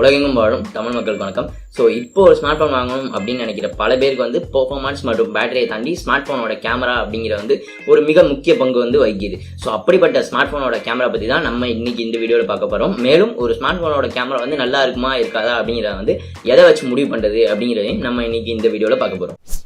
உலகெங்கும் வாழும் தமிழ் மக்களுக்கு வணக்கம். ஸோ இப்போ ஒரு ஸ்மார்ட் ஃபோன் வாங்கணும் அப்படின்னு நினைக்கிற பல பேருக்கு வந்து பெர்ஃபார்மன்ஸ் மற்றும் பேட்டரியை தாண்டி ஸ்மார்ட் ஃபோனோட கேமரா அப்படிங்கிற வந்து ஒரு மிக முக்கிய பங்கு வந்து வகிக்குது. ஸோ அப்படிப்பட்ட ஸ்மார்ட் ஃபோனோட கேமரா பற்றி தான் நம்ம இன்னைக்கு இந்த வீடியோவில் பார்க்க போகிறோம் மேலும் ஒரு ஸ்மார்ட் ஃபோனோட கேமரா வந்து நல்லா இருக்குமா இருக்காதா அப்படிங்கிறத வந்து எதை வச்சு முடிவு பண்ணுறது அப்படிங்கிறதையும் நம்ம இன்னைக்கு இந்த வீடியோவில் பார்க்க போகிறோம்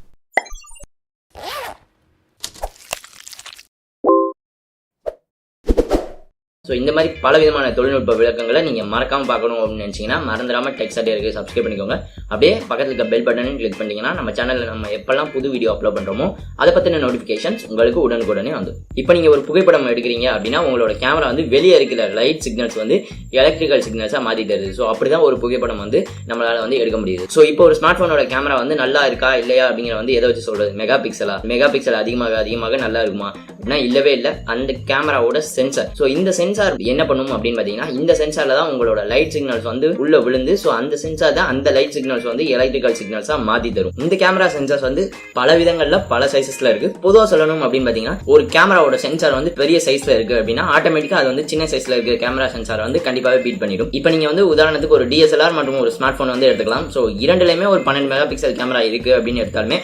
ஸோ இந்த மாதிரி பல விதமான தொழில்நுட்ப விளக்கங்களை நீங்கள் மறக்காம பார்க்கணும் அப்படின்னு நினச்சிங்கன்னா மறந்துடாம டெக்ஸ்ட் இருக்கு சப்ஸ்கிரைப் பண்ணிக்கோங்க. அப்படியே பக்கத்தில் இருக்க பெல் பட்டனையும் கிளிக் பண்ணிட்டீங்கன்னா நம்ம சேனலில் நம்ம எப்பெல்லாம் புது வீடியோ அப்லோட் பண்ணுறோமோ அதை பற்றின நோட்டிஃபிகேஷன்ஸ் உங்களுக்கு உடனுக்குடனே வந்து இப்போ நீங்கள் ஒரு புகைப்படம் எடுக்கிறீங்க அப்படின்னா உங்களோட கேமரா வந்து வெளியே இருக்கிற லைட் சிக்னல்ஸ் வந்து எலக்ட்ரிக்கல் சிக்னல்ஸாக மாற்றி தருது ஸோ அப்படி தான் ஒரு புகைப்படம் வந்து நம்மளால் வந்து எடுக்க முடியுது. ஸோ இப்போ ஒரு ஸ்மார்ட் ஃபோனோட கேமரா வந்து நல்லா இருக்கா இல்லையா அப்படிங்கிற வந்து எதை வச்சு சொல்கிறது மெகா பிக்சலா மெகா பிக்சல் அதிகமாக அதிகமாக நல்லா இருக்குமா? அப்படின்னா இல்லவே இல்லை. அந்த கேமராவோட சென்சார் ஸோ இந்த சென்சார் என்ன பண்ணும் அப்படின்னு பார்த்தீங்கன்னா இந்த சென்சாரில் தான் உங்களோட லைட் சிக்னல்ஸ் வந்து உள்ளே விழுந்து ஸோ அந்த சென்சார் தான் அந்த லைட் சிக்னல்ஸ் வந்து எலக்ட்ரிக்கல் சிக்னல்ஸாக மாற்றி தரும். இந்த கேமரா சென்சார்ஸ் வந்து பல விதங்கள்ல பல சைசஸ்ல இருக்கு. பொதுவாக சொல்லணும் அப்படின்னு பார்த்தீங்கன்னா ஒரு கேமராவோட சென்சார் வந்து பெரிய சைஸ்ல இருக்கு அப்படின்னா ஆட்டோமேட்டிக்கா அது வந்து சின்ன சைஸ்ல இருக்கிற கேமரா சென்சார் வந்து கண்டிப்பாகவே பீட் பண்ணிடும். இப்போ நீங்க வந்து உதாரணத்துக்கு ஒரு டிஎஸ்எல்ஆர் மற்றும் ஒரு ஸ்மார்ட் ஃபோன் வந்து எடுத்துக்கலாம். ஸோ இரண்டுலையுமே ஒரு பன்னெண்டு மெகா பிக்சல் கேமரா இருக்கு அப்படின்னு எடுத்தாலுமே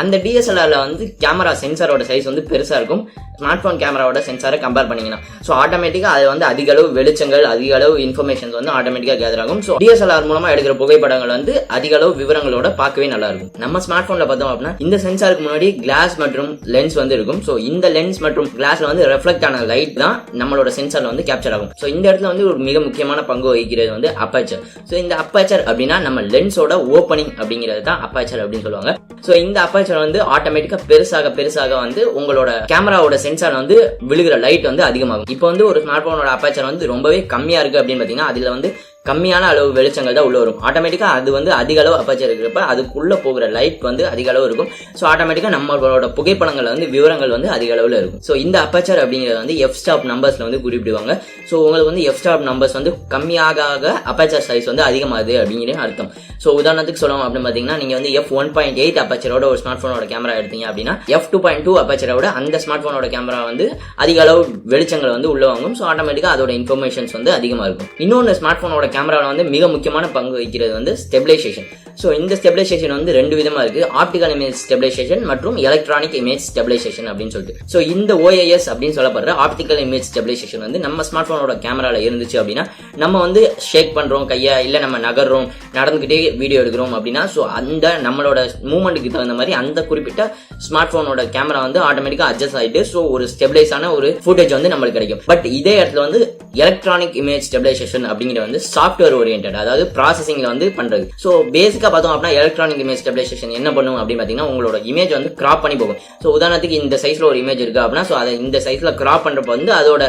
அந்த டிஎஸ்எல்ஆரில் வந்து கேமரா சென்சாரோட சைஸ் வந்து பெருசாக இருக்கும். ஸ்மார்ட் ஃபோன் கேமராவோட சென்சாரை கம்பேர் பண்ணிங்கன்னா. ஸோ ஆட்டோமேட்டிக்காக அது வந்து அதிக அளவு வெளிச்சங்கள் அதிக அளவு இன்ஃபர்மேஷன்ஸ் வந்து ஆட்டோமேட்டிக்காக கேதர் ஆகும். ஸோ டிஎஸ்எல்ஆர் மூலமாக எடுக்கிற புகைப்படங்கள் வந்து அதிக அளவு விவரங்களோட பார்க்கவே நல்லா இருக்கும். நம்ம ஸ்மார்ட் ஃபோனில் பார்த்தோம் அப்படின்னா இந்த சென்சாருக்கு முன்னாடி கிளாஸ் மற்றும் லென்ஸ் வந்து இருக்கும். ஸோ இந்த லென்ஸ் மற்றும் கிளாஸ்ல வந்து ரெஃப்ளெக்ட் ஆன லைட் தான் நம்மளோட சென்சார்ல வந்து கேப்சர் ஆகும். ஸோ இந்த இடத்துல வந்து ஒரு மிக முக்கியமான பங்கு வகிக்கிறது வந்து அப்பேச்சர் ஸோ இந்த அப்பேச்சர் அப்படின்னா நம்ம லென்ஸோட ஓப்பனிங் அப்படிங்கிறது தான் அப்பேச்சர் அப்படின்னு சொல்லுவாங்க. ஸோ இந்த அப்பேச்சர் வந்து ஆட்டோமேட்டிக்கா பெருசாக பெருசாக வந்து உங்களோட கேமராவோட சென்சார் வந்து விழுகிற லைட் வந்து அதிகமாகும். இப்போ வந்து ஒரு ஸ்மார்ட் போனோட அப்பேச்சர் வந்து ரொம்பவே கம்மியா இருக்கு அப்படின்னு பார்த்தீங்கன்னா அதுல வந்து கம்மியான அளவு வெளிச்சங்கள் தான் உள்ளே வரும். ஆட்டோமேட்டிக்காக அது வந்து அதிக அளவு அப்பச்சர் இருக்கிறப்ப அதுக்குள்ளே போகிற லைட் வந்து அதிக அளவு இருக்கும். ஸோ ஆட்டோமேட்டிக்காக நம்மளோட புகைப்படங்கள் வந்து விவரங்கள் வந்து அதிக அளவில் இருக்கும். ஸோ இந்த அப்பாச்சர் அப்படிங்கிறது வந்து எஃப் ஸ்டாப் நம்பர்ஸில் வந்து குறிப்பிடுவாங்க. ஸோ உங்களுக்கு வந்து எஃப் ஸ்டாப் நம்பர்ஸ் வந்து கம்மியாக ஆக அப்பச்சர் சைஸ் வந்து அதிகமாகுது அப்படிங்கிற அர்த்தம். ஸோ உதாரணத்துக்கு சொல்லணும் அப்படின்னு பார்த்தீங்கன்னா நீங்கள் வந்து எஃப் ஒன் பாயிண்ட் எயிட் அப்பாச்சரோட ஒரு ஸ்மார்ட் ஃபோனோட கேமரா எடுத்தீங்க அப்படின்னா எஃப் டூ பாயிண்ட் டூ அப்பாச்சரோட அந்த ஸ்மார்ட் ஃபோனோட கேமரா வந்து அதிக அளவு வெளிச்சங்கள் வந்து உள்ளே வாங்கும். ஸோ ஆட்டோமேட்டிக்காக அதோட இன்ஃபர்மேஷன்ஸ் வந்து அதிகமாக இருக்கும். இன்னொன்று ஸ்மார்ட் ஃபோனோட கேமராவில் வந்து மிக முக்கியமான பங்கு வகிக்கிறது வந்து ஸ்டெபிலைசேஷன் ஸோ இந்த ஸ்டெபிலைசேஷன் வந்து ரெண்டு விதமாக இருக்குது ஆப்டிகல் இமேஜ் ஸ்டெபிலைசேஷன் மற்றும் எலக்ட்ரானிக் இமேஜ் ஸ்டெபிலைசேஷன் அப்படின்னு சொல்லிட்டு. ஸோ இந்த ஓஏஎஸ் அப்படின்னு சொல்லப்படுற ஆப்டிகல் இமேஜ் ஸ்டெபிலைசேஷன் வந்து நம்ம ஸ்மார்ட் ஃபோனோட கேமராவில் இருந்துச்சு அப்படின்னா நம்ம வந்து ஷேக் பண்ணுறோம் கையை இல்லை நம்ம நகர்றோம் நடந்துக்கிட்டே வீடியோ எடுக்கிறோம் அப்படின்னா ஸோ அந்த நம்மளோட மூமெண்ட்டுக்கு தகுந்த மாதிரி அந்த குறிப்பிட்ட ஸ்மார்ட் ஃபோனோட கேமரா வந்து ஆட்டோமேட்டிக்காக அட்ஜஸ்ட் ஆகிட்டு ஸோ ஒரு ஸ்டெபிலைஸான ஒரு ஃபுட்டேஜ் வந்து நம்மளுக்கு கிடைக்கும். பட் இதே இடத்துல வந்து எலக்ட்ரானிக் இமேஜ் ஸ்டெபிலைசேஷன் அப்படிங்கிற வந்து சாஃப்ட்வேர் ஓரியன்ட் அதாவது ப்ராசஸிங்ல வந்து பண்றது. ஸோ பேசிக்காக பார்த்தோம் அப்படின்னா எலக்ட்ரானிக் இமேஜ் ஸ்டெபிலைசேஷன் என்ன பண்ணும் அப்படின்னு பார்த்தீங்கன்னா உங்களோட இமேஜ் வந்து கிராப் பண்ணி போகும். ஸோ உதாரணத்துக்கு இந்த சைஸ்ல ஒரு இமேஜ் இருக்கு அப்படின்னா ஸோ அதை இந்த சைஸ்ல கிராப் பண்ணுறப்ப வந்து அதோட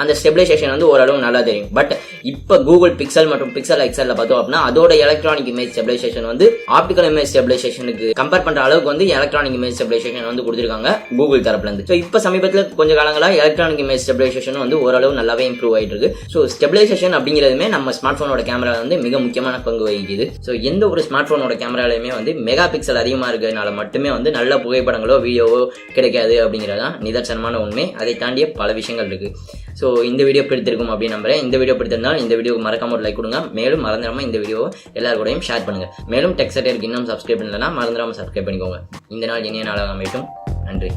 அந்த ஸ்டெபிலைசேஷன் வந்து ஓரளவு நல்லா தெரியும். பட் இப்போ கூகுள் பிக்சல் மற்றும் பிக்சல் எக்ஸலில் பார்த்தோம் அப்படின்னா அதோட எலக்ட்ரானிக் இமேஜ் ஸ்டெபிலைசேஷன் வந்து ஆப்டிகல் இமேஜ் ஸ்டெபிலைசேஷனுக்கு கம்பேர் பண்ற அளவுக்கு வந்து எலக்ட்ரானிக் இமேஜ் ஸ்டெபிலைசேஷன் வந்து கொடுத்துருக்காங்க கூகுள் தரப்புல இருந்து. ஸோ இப்போ சமீபத்தில் கொஞ்ச காலங்களாக எலக்ட்ரானிக் இமேஜ் ஸ்டெபிலைசேஷன் வந்து ஓரளவு நல்லாவே இம்ப்ரூவ் ஆயிட்டு இருக்கு. ஸோ ஸ்டெபிலைசேஷன் அப்படிங்கிறதுமே நம்ம ஸ்மார்ட் ஃபோனோட கேமரா வந்து மிக முக்கியமான பங்கு வகிக்குது. ஸோ எந்த ஒரு ஸ்மார்ட் ஃபோனோட கேமராலையுமே வந்து மெகா பிக்சல் அதிகமாக இருக்கிறதுனால மட்டுமே வந்து நல்ல புகைப்படங்களோ வீடியோவோ கிடைக்காது அப்படிங்கிறதான் நிதர்சனமான உண்மை. அதை தாண்டிய பல விஷயங்கள் இருக்கு. ஸோ ஸோ இந்த வீடியோ பிடித்திருக்கும் அப்படின்னு நம்புறேன். இந்த வீடியோ பிடித்திருந்தால் இந்த வீடியோக்கு மறக்காம ஒரு லைக் கொடுங்க. மேலும் மறந்துடாம இந்த வீடியோவை எல்லாருக்கூடையும் ஷேர் பண்ணுங்க. மேலும் டெக்ஸ்டைலுக்கு இன்னும் சப்ஸ்கிரைப் பண்ணலன்னா மறந்துடாம சப்ஸ்கிரைப் பண்ணிக்கோங்க. இந்த நாள் இனிய நாளாக அமைக்கும் நன்றி.